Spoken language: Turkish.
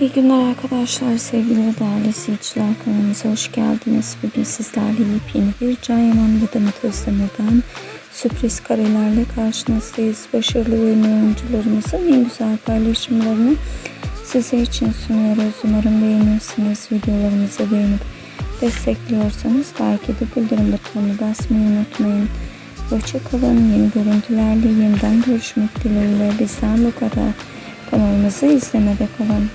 İyi günler arkadaşlar, sevgili ve değerli izleyiciler kanalımıza hoş geldiniz. Bugün sizlerle yepyeni bir Can Yaman ve Demet Özdemir'den sürpriz karelerle karşınızdayız. Başarılı ve oyuncularımızın en güzel paylaşımlarını size için sunuyoruz. Umarım beğenirsiniz. Videolarımızı beğenip destekliyorsanız like edip bildirim butonunu basmayı unutmayın. Hoşçakalın. Yeni görüntülerle yeniden görüşmek dileğiyle bizden bu kadar. Kanalımızı izlemede kalın.